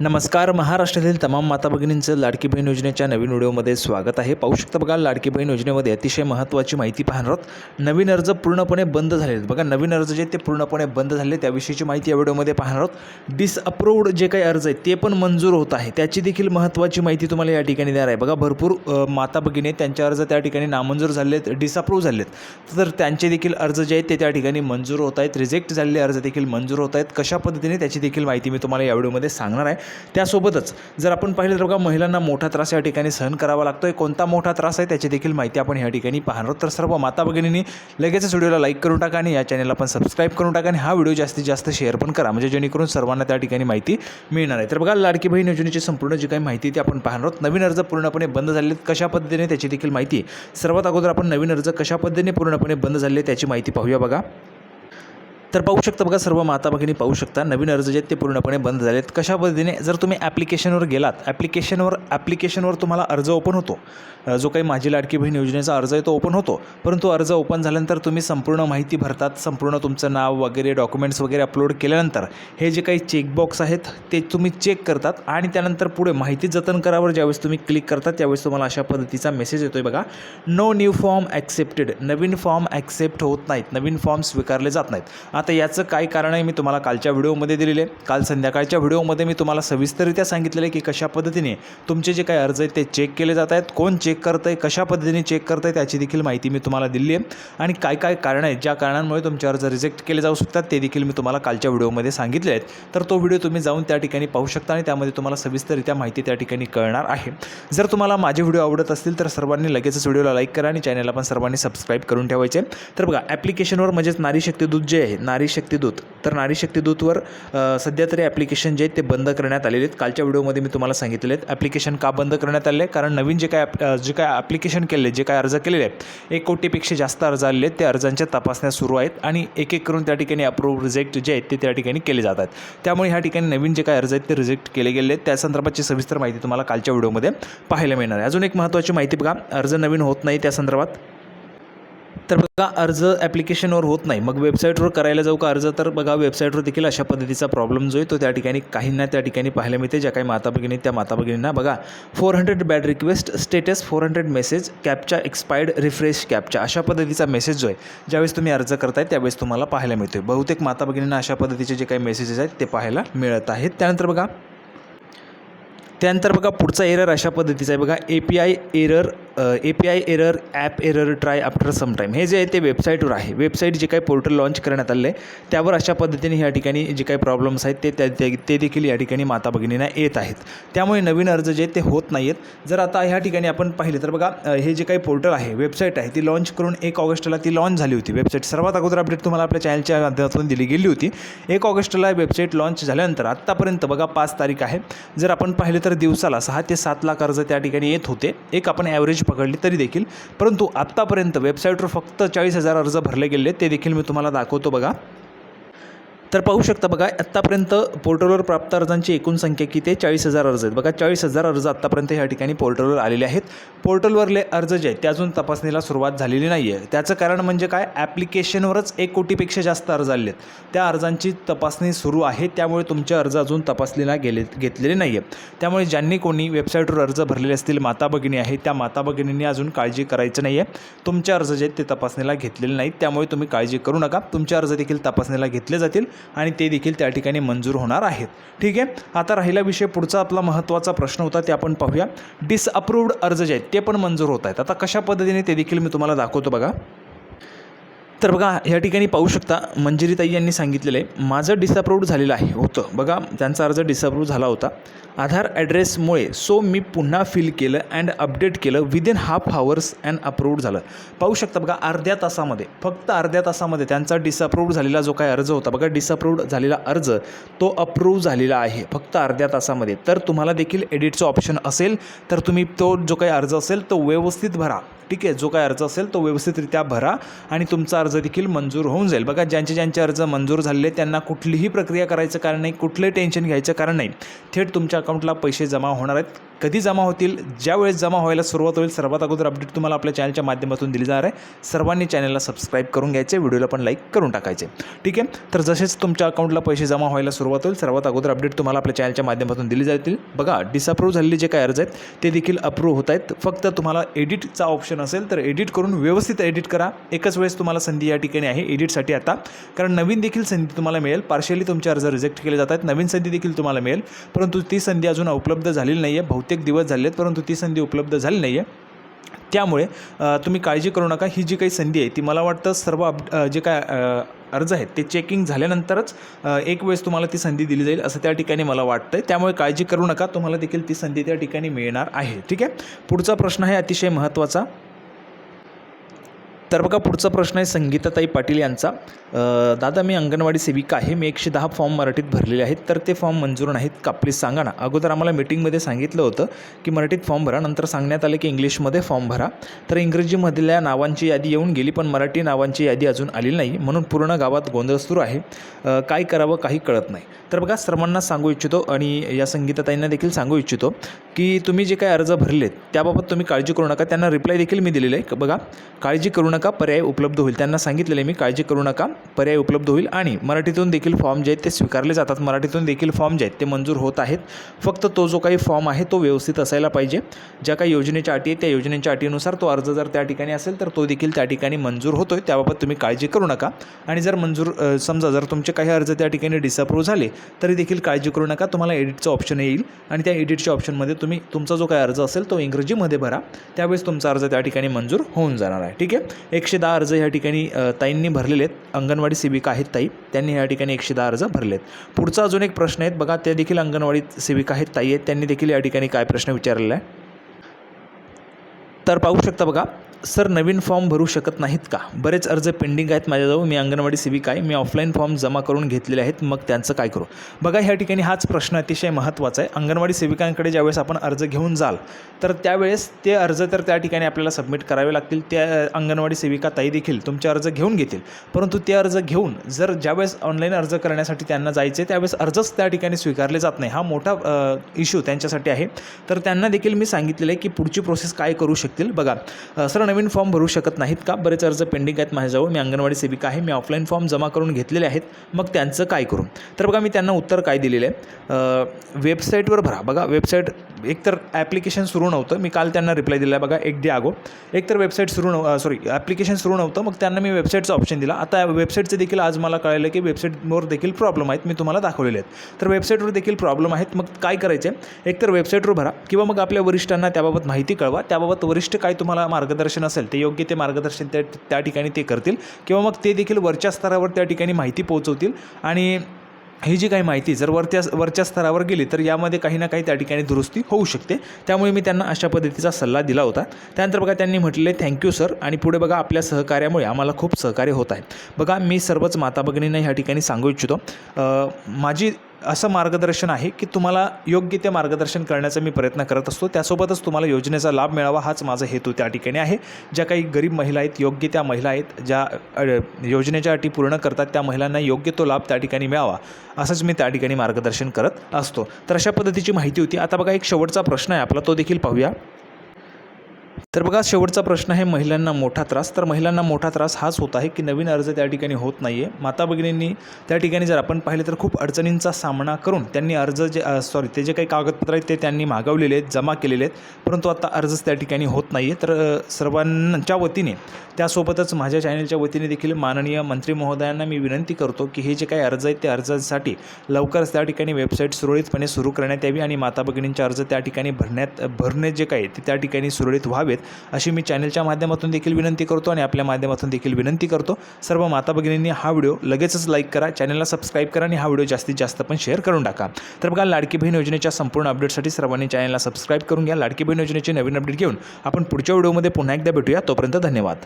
नमस्कार महाराष्ट्रातील तमाम माता भगिनींचं लाडकी बहीण योजनेच्या नवीन व्हिडिओमध्ये स्वागत आहे. पाहू शकता बघा लाडकी बहीण योजनेमध्ये अतिशय महत्त्वाची माहिती पाहणार आहोत. नवीन अर्ज पूर्णपणे बंद झाले आहेत. बघा नवीन अर्ज जे आहेत ते पूर्णपणे बंद झाले त्याविषयीची माहिती या व्हिडिओमध्ये पाहणार आहोत. डिसअप्रूव्ड जे काही अर्ज आहेत ते पण मंजूर होत आहे. त्याची देखील महत्त्वाची माहिती तुम्हाला या ठिकाणी देणार आहे. बघा भरपूर माता भगिनी आहेत. त्यांचे अर्ज त्या ठिकाणी नामंजूर झाले आहेत. डिसअप्रूव्ह झाले आहेत. तर त्यांचे देखील अर्ज जे आहेत ते त्या ठिकाणी मंजूर होत आहेत. रिजेक्ट झालेले अर्ज देखील मंजूर होत आहेत. कशा पद्धतीने त्याची देखील माहिती मी तुम्हाला या व्हिडिओमध्ये सांगणार आहे. त्यासोबतच जर आपण पाहिलं तर बघा महिलांना मोठा त्रास या ठिकाणी सहन करावा लागतो आहे कोणता मोठा त्रास आहे त्याची देखील माहिती आपण या ठिकाणी पाहणार. आहोत तर सर्व माता भगिनींनी लगेचच व्हिडिओला लाईक करून टाका आणि या चॅनलला पण सबस्क्राईब करून टाका आणि हा व्हिडिओ जास्तीत जास्त शेअर पण करा. म्हणजे जेणेकरून सर्वांना त्या ठिकाणी माहिती मिळणार आहे. तर बघा लाडकी बहीण योजनेची संपूर्ण जी काही माहिती ती आपण पाहणार आहोत. नवीन अर्ज पूर्णपणे बंद झाले आहेत कशा पद्धतीने त्याची देखील माहिती सर्वात अगोदर आपण नवीन अर्ज कशा पद्धतीने पूर्णपणे बंद झाले त्याची माहिती पाहूया बघा. तर पाहू शकता बघा सर्व माता भगिनी पाहू शकता नवीन अर्ज जे आहेत ते पूर्णपणे बंद झाले आहेत कशा पद्धतीने? जर तुम्ही ॲप्लिकेशनवर गेलात ॲप्लिकेशनवर ॲप्लिकेशनवर तुम्हाला अर्ज ओपन होतो. जो काही माझी लाडकी बहीण योजनेचा अर्ज आहे तो ओपन होतो. परंतु अर्ज ओपन झाल्यानंतर तुम्ही संपूर्ण माहिती भरतात संपूर्ण तुमचं नाव वगैरे डॉक्युमेंट्स वगैरे अपलोड केल्यानंतर हे जे काही चेकबॉक्स आहेत ते तुम्ही चेक करतात आणि त्यानंतर पुढे माहिती जतन करावर ज्यावेळेस तुम्ही क्लिक करतात त्यावेळेस तुम्हाला अशा पद्धतीचा मेसेज येतो आहे बघा. नो न्यू फॉर्म ॲक्सेप्टेड नवीन फॉर्म ॲक्सेप्ट होत नाहीत. नवीन फॉर्म स्वीकारले जात नाहीत. आता याचं काय कारण आहे मी तुम्हाला कालच्या व्हिडिओमध्ये दिलेले काल संध्याकाळच्या व्हिडिओमध्ये मी तुम्हाला सविस्तररित्या सांगितलेलं आहे की कशा पद्धतीने तुमचे जे काही अर्ज आहेत ते चेक केले जात आहेत. कोण चेक करत आहे कशा पद्धतीने चेक करत आहे त्याची देखील माहिती मी तुम्हाला दिली आहे. आणि काय काय कारण आहेत ज्या कारणांमुळे तुमचे अर्ज रिजेक्ट केले जाऊ शकतात ते देखील मी तुम्हाला कालच्या व्हिडिओमध्ये सांगितले आहेत. तर तो व्हिडिओ तुम्ही जाऊन त्या ठिकाणी पाहू शकता आणि त्यामध्ये तुम्हाला सविस्तररित्या माहिती त्या ठिकाणी कळणार आहे. जर तुम्हाला माझे व्हिडिओ आवडत असतील तर सर्वांनी लगेचच व्हिडिओला लाईक करा आणि चॅनलला पण सर्वांनी सबस्क्राईब करून ठेवायचे. तर बघा ॲप्लिकेशनवर म्हणजेच नारी शक्ती दूध जे आहे नारी शक्ती दूत तर नारी शक्ती दूतवर सध्या तरी ॲप्लिकेशन जे आहेत ते बंद करण्यात आलेले आहेत. कालच्या व्हिडिओमध्ये मी तुम्हाला सांगितलेले आहेत. ॲप्लिकेशन का बंद करण्यात आले कारण नवीन जे काय ॲप- जे काय ॲप्लिकेशन केले जे काय अर्ज केलेले आहेत एक कोटीपेक्षा जास्त अर्ज आलेले आहेत. त्या अर्जांच्या तपासण्या सुरू आहेत आणि एक एक करून त्या ठिकाणी अप्रूव्ह रिजेक्ट जे आहेत ते त्या ठिकाणी केले जातात त्यामुळे ह्या ठिकाणी नवीन जे काय अर्ज आहेत ते रिजेक्ट केले गेले आहेत. त्या संदर्भाची सविस्तर माहिती तुम्हाला कालच्या व्हिडिओमध्ये पाहायला मिळणार आहे. अजून एक महत्त्वाची माहिती बघा. अर्ज नवीन होत नाही त्या संदर्भात. तर बघा अर्ज ॲप्लिकेशनवर होत नाही. मग वेबसाईटवर करायला जाऊ का अर्ज? तर बघा वेबसाईटवर देखील अशा पद्धतीचा प्रॉब्लेम जो आहे तो त्या ठिकाणी काहींना त्या ठिकाणी पाहायला मिळते. ज्या काही माता भगिनी त्या माता भगिनींना बघा four hundred bad request status four hundred message captcha expired refresh captcha अशा पद्धतीचा मेसेज जो आहे ज्यावेळेस तुम्ही अर्ज करताय त्यावेळेस तुम्हाला पाहायला मिळतो बहुतेक माता भगिनींना अशा पद्धतीचे जे काही मेसेजेस आहेत ते पाहायला मिळत आहेत. त्यानंतर बघा त्यानंतर बघा पुढचा एरर अशा पद्धतीचा आहे. बघा A P I error A P I error app error try after some time हे जे आहे ते वेबसाईटवर आहे. वेबसाईट जे काही पोर्टल लॉन्च करण्यात आले आहे त्यावर अशा पद्धतीने ह्या ठिकाणी जे काही प्रॉब्लेम्स आहेत ते त्या ते- ते देखील या ठिकाणी माता भगिनींना येत आहेत. त्यामुळे नवीन अर्ज जे ते होत नाही आहेत जर आता ह्या ठिकाणी आपण पाहिले तर बघा हे जे काही पोर्टल आहे वेबसाईट आहे ती लॉन्च करून एक ऑगस्टला ती लॉन्च झाली होती. वेबसाईट सर्वात अगोदर अपडेट तुम्हाला आपल्या चॅनलच्या माध्यमातून दिली गेली होती. एक ऑगस्टला वेबसाईट लॉन्च झाल्यानंतर आत्तापर्यंत बघा पाच तारीख आहे. जर आपण पाहिलं तर दिवसाला सहा ते सात लाख अर्ज त्या ठिकाणी येत होते. एक आपण ॲव्हरेज पकडली तरी देखील. परंतु आत्तापर्यंत वेबसाईटवर फक्त चाळीस हजार अर्ज भरले गेले ते देखील मी तुम्हाला दाखवतो बघा. तर पाहू शकता बघा आत्तापर्यंत पोर्टलवर प्राप्त अर्जांची एकूण संख्या किती आहे? चाळीस हजार अर्ज आहेत. बघा चाळीस हजार अर्ज आत्तापर्यंत ह्या ठिकाणी पोर्टलवर आलेले आहेत. पोर्टलवरले अर्ज जे आहेत ते अजून तपासणीला सुरुवात झालेली नाही आहे. त्याचं कारण म्हणजे काय? ॲप्लिकेशनवरच एक कोटीपेक्षा जास्त अर्ज आले आहेत. त्या अर्जांची तपासणी सुरू आहे. त्यामुळे तुमचे अर्ज अजून तपासणीला गेले घेतलेले नाही आहे त्यामुळे ज्यांनी कोणी वेबसाईटवर अर्ज भरलेले असतील माता भगिनी आहे त्या माता भगिनींनी अजून काळजी करायचं नाही आहे. तुमचे अर्ज जे आहेत ते तपासणीला घेतलेले नाहीत. त्यामुळे तुम्ही काळजी करू नका. तुमचे अर्ज देखील तपासणीला घेतले जातील. आणि ते देखील त्या ठिकाणी मंजूर होणार आहेत. ठीक आहे? आता राहिला विषय पुढचा आपला महत्त्वाचा प्रश्न होता ते आपण पाहूया. डिसअप्रूव्ड अर्ज जे आहेत ते पण मंजूर होत आहेत. आता कशा पद्धतीने ते देखील मी तुम्हाला दाखवतो बघा. तर बघा या ठिकाणी पाहू शकता मंजिरीताई यांनी सांगितलेलं आहे माझं डिसअप्रूव्ह झालेलं आहे. होतं. बघा त्यांचा अर्ज डिसअप्रूव्ह झाला होता. आधार ॲड्रेसमुळे सो मी पुन्हा फिल केलं अँड अपडेट केलं. Within half hours and approved झालं. पाहू शकता बघा अर्ध्या तासामध्ये फक्त अर्ध्या तासामध्ये त्यांचा डिसअप्रूव्ड झालेला जो काय अर्ज होता बघा डिसअप्रूव्ड झालेला अर्ज तो अप्रूव्ह झालेला आहे. फक्त अर्ध्या तासामध्ये. तर तुम्हाला देखील एडिटचं ऑप्शन असेल तर तुम्ही तो जो काही अर्ज असेल तो व्यवस्थित भरा. ठीक आहे? जो काय अर्ज असेल तो व्यवस्थितरित्या भरा आणि तुमचा अर्ज अर्ज देखील मंजूर होऊन जाईल. बघा ज्यांचे ज्यांचे अर्ज मंजूर झालेले त्यांना कुठलीही प्रक्रिया करायचं कारण नाही कुठलंही टेन्शन घ्यायचं कारण नाही. थेट तुमच्या अकाउंटला पैसे जमा होणार आहेत. कधी जमा होतील? ज्यावेळेस जमा व्हायला सुरुवात होईल सर्वात अगोदर अपडेट तुम्हाला आपल्या चॅनलच्या माध्यमातून दिली जाणार आहे. सर्वांनी चॅनलला सबस्क्राईब करून घ्यायचे व्हिडिओला पण लाईक करून टाकायचे. ठीक आहे? तर जसेच तुमच्या अकाउंटला पैसे जमा व्हायला सुरुवात होईल सर्वात अगोदर अपडेट तुम्हाला आपल्या चॅनलच्या माध्यमातून दिली जातील. बघा डिसअप्रूव्ह झालेले जे काही अर्ज आहेत ते देखील अप्रूव्ह होत आहेत. फक्त तुम्हाला एडिटचा ऑप्शन असेल तर एडिट करून व्यवस्थित एडिट करा. एकच वेळेस तुम्हाला संधी या ठिकाणी आहे एडिटसाठी आता. कारण नवीन देखील संधी तुम्हाला मिळेल. पार्शियली तुमचे अर्ज रिजेक्ट केले जातात. नवीन संधी देखील तुम्हाला मिळेल. परंतु ती संधी अजून उपलब्ध झालेली नाही आहे बहुतेक दिवस झाले आहेत परंतु ती संधी उपलब्ध झाली नाही आहे त्यामुळे तुम्ही काळजी करू नका. ही जी काही संधी आहे ती मला वाटतं सर्व अप जे काय अर्ज आहेत ते चेकिंग झाल्यानंतरच एक वेळेस तुम्हाला ती संधी दिली जाईल असं त्या ठिकाणी मला वाटतं आहे त्यामुळे काळजी करू नका. तुम्हाला देखील ती संधी त्या ठिकाणी मिळणार आहे. ठीक आहे? पुढचा प्रश्न आहे अतिशय महत्त्वाचा. तर बघा पुढचा प्रश्न आहे संगीताताई पाटील यांचा. दादा मी अंगणवाडी सेविका आहे. मी एकशे दहा फॉर्म मराठीत भरलेले आहेत. तर ते फॉर्म मंजूर नाहीत का प्लीज सांगा ना. अगोदर आम्हाला मीटिंगमध्ये सांगितलं होतं की मराठीत फॉर्म भरा नंतर सांगण्यात आलं की इंग्लिशमध्ये फॉर्म भरा. तर इंग्रजीमधल्या नावांची यादी येऊन गेली पण मराठी नावांची यादी अजून आलेली नाही. म्हणून पूर्ण गावात गोंधळ सुरू आहे. काय करावं काही कळत नाही. तर बघा सर्वांना सांगू इच्छितो आणि या संगीताताईंना देखील सांगू इच्छितो की तुम्ही जे काही अर्ज भरलेत त्याबाबत तुम्ही काळजी करू नका. त्यांना रिप्लाय देखील मी दिलेलं आहे. बघा काळजी करू नका पर्याय उपलब्ध होईल. त्यांना सांगितलेलं आहे मी काळजी करू नका पर्याय उपलब्ध होईल. आणि मराठीतून देखील फॉर्म जे आहेत ते स्वीकारले जातात. मराठीतून देखील फॉर्म जे आहेत ते मंजूर होत आहेत. फक्त तो जो काही फॉर्म आहे तो व्यवस्थित असायला पाहिजे. ज्या काही योजनेच्या अटी आहेत त्या योजनेच्या अटीनुसार तो अर्ज जर त्या ठिकाणी असेल तर तो देखील त्या ठिकाणी मंजूर होतो आहे त्याबाबत तुम्ही काळजी करू नका. आणि जर मंजूर समजा जर तुमचे काही अर्ज त्या ठिकाणी डिसअप्रूव्ह झाले तरी देखील काळजी करू नका. तुम्हाला एडिटचं ऑप्शन येईल. आणि त्या एडिटच्या ऑप्शनमध्ये तुम्ही तुमचा जो काही अर्ज असेल तो इंग्रजीमध्ये भरा. त्यावेळेस तुमचा अर्ज त्या ठिकाणी मंजूर होऊन जाणार आहे. ठीक आहे? एकशे दहा अर्ज या ठिकाणी ताईंनी भरलेले आहेत अंगणवाडी सेविका आहेत ताई. त्यांनी या ठिकाणी एकशे दहा अर्ज भरलेत. पुढचा अजून एक प्रश्न आहेत. बघा त्या देखील अंगणवाडी सेविका आहेत ताई आहेत. त्यांनी देखील या ठिकाणी काय प्रश्न विचारलेला आहे? तर पाहू शकता बघा सर नवीन फॉर्म भरू शकत नाहीत का? बरेच अर्ज पेंडिंग आहेत माझ्याजवळ. मी अंगणवाडी सेविका आहे. मी ऑफलाईन फॉर्म जमा करून घेतलेले आहेत. मग त्यांचं काय करू? बघा ह्या ठिकाणी हाच प्रश्न अतिशय महत्त्वाचा आहे. अंगणवाडी सेविकांकडे ज्यावेळेस आपण अर्ज घेऊन जाल तर त्यावेळेस ते अर्ज तर त्या ठिकाणी आपल्याला सबमिट करावे लागतील. त्या अंगणवाडी सेविका ताई देखील तुमचे अर्ज घेऊन घेतील. परंतु ते अर्ज घेऊन जर ज्यावेळेस ऑनलाईन अर्ज करण्यासाठी त्यांना जायचे त्यावेळेस अर्जच त्या ठिकाणी स्वीकारले जात नाही. हा मोठा इश्यू त्यांच्यासाठी आहे. तर त्यांना देखील मी सांगितलेलं आहे की पुढची प्रोसेस काय करू शकतील. बघा सर नवीन फॉर्म भरू शकत नाहीत का? बरेच अर्ज पेंडिंग आहेत माझ्याजवळ. मी अंगणवाडी सेविका आहे. मी ऑफलाईन फॉर्म जमा करून घेतलेले आहेत. मग त्यांचं काय करू? तर बघा मी त्यांना उत्तर काय दिलेलं आहे? वेबसाईटवर भरा. बघा वेबसाईट एकतर ॲप्लिकेशन सुरू नव्हतं. मी काल त्यांना रिप्लाय दिला आहे बघा एक डे आगो एकतर वेबसाईट सुरू नव सॉरी ॲप्लिकेशन सुरू नव्हतं मग त्यांना मी वेबसाईटचा ऑप्शन दिला. आता वेबसाईटचं देखील आज मला कळलं की वेबसाईटवर देखील प्रॉब्लेम आहेत मी तुम्हाला दाखवलेले आहेत. तर वेबसाईटवर देखील प्रॉब्लेम आहेत. मग काय करायचे? एकतर वेबसाईटवर भरा किंवा मग आपल्या वरिष्ठांना त्याबाबत माहिती कळवा. त्याबाबत वरिष्ठ काय तुम्हाला मार्गदर्शन असेल ते योग्य ते मार्गदर्शन त्या त्या ठिकाणी ते करतील. किंवा मग ते देखील वरच्या स्तरावर त्या ठिकाणी माहिती पोहोचवतील. आणि ही जी काही माहिती जर वरच्या वरच्या स्तरावर गेली तर यामध्ये काही ना काही त्या ठिकाणी दुरुस्ती होऊ शकते. त्यामुळे मी त्यांना अशा पद्धतीचा सल्ला दिला होता. त्यानंतर बघा त्यांनी म्हटले थँक्यू सर आणि पुढे बघा आपल्या सहकार्यामुळे आम्हाला खूप सहकार्य होत आहे. बघा मी सर्वच माता भगिनींना ह्या ठिकाणी सांगू इच्छितो. माझी असं मार्गदर्शन आहे की तुम्हाला योग्य ते मार्गदर्शन करण्याचा मी प्रयत्न करत असतो. त्यासोबतच तुम्हाला योजनेचा लाभ मिळावा हाच माझा हेतू त्या ठिकाणी आहे. ज्या काही गरीब महिला आहेत योग्य त्या महिला आहेत ज्या योजनेच्या अटी पूर्ण करतात त्या महिलांना योग्य तो लाभ त्या ठिकाणी मिळावा असंच मी त्या ठिकाणी मार्गदर्शन करत असतो. तर अशा पद्धतीची माहिती होती. आता बघा एक शेवटचा प्रश्न आहे आपला तो देखील पाहूया. तर बघा शेवटचा प्रश्न आहे महिलांना मोठा त्रास. तर महिलांना मोठा त्रास हाच होत आहे की नवीन अर्ज त्या ठिकाणी होत नाही आहे माता भगिनींनी त्या ठिकाणी जर आपण पाहिलं तर खूप अडचणींचा सामना करून त्यांनी अर्ज जे सॉरी ते जे काही कागदपत्र आहेत ते त्यांनी मागवलेले आहेत जमा केलेले आहेत. परंतु आता अर्जच त्या ठिकाणी होत नाही आहे तर सर्वांच्या वतीने त्यासोबतच माझ्या चॅनलच्या वतीने देखील माननीय मंत्री महोदयांना मी विनंती करतो की हे जे काही अर्ज आहेत ते अर्जांसाठी लवकरच त्या ठिकाणी वेबसाईट सुरळीतपणे सुरू करण्यात यावी आणि माता भगिनींचे अर्ज त्या ठिकाणी भरण्यात भरणे जे काही ते त्या ठिकाणी सुरळीत व्हावेत. अशी मी चॅनलच्या माध्यमातून देखील विनंती करतो आणि आपल्या माध्यमातून देखील विनंती करतो. सर्व माता भगिनींनी हा व्हिडिओ लगेचच लाईक करा चॅनलला सबस्क्राईब करा आणि हा व्हिडिओ जास्तीत जास्त पण शेअर करून टाका. तर बघा लाडकी बहीण योजनेच्या संपूर्ण अपडेटसाठी सर्वांनी चॅनलला सबस्क्राईब करून घ्या. लाडकी बहीण योजनेची नवीन अपडेट घेऊन आपण पुढच्या व्हिडिओमध्ये पुन्हा एकदा भेटूया. तोपर्यंत धन्यवाद.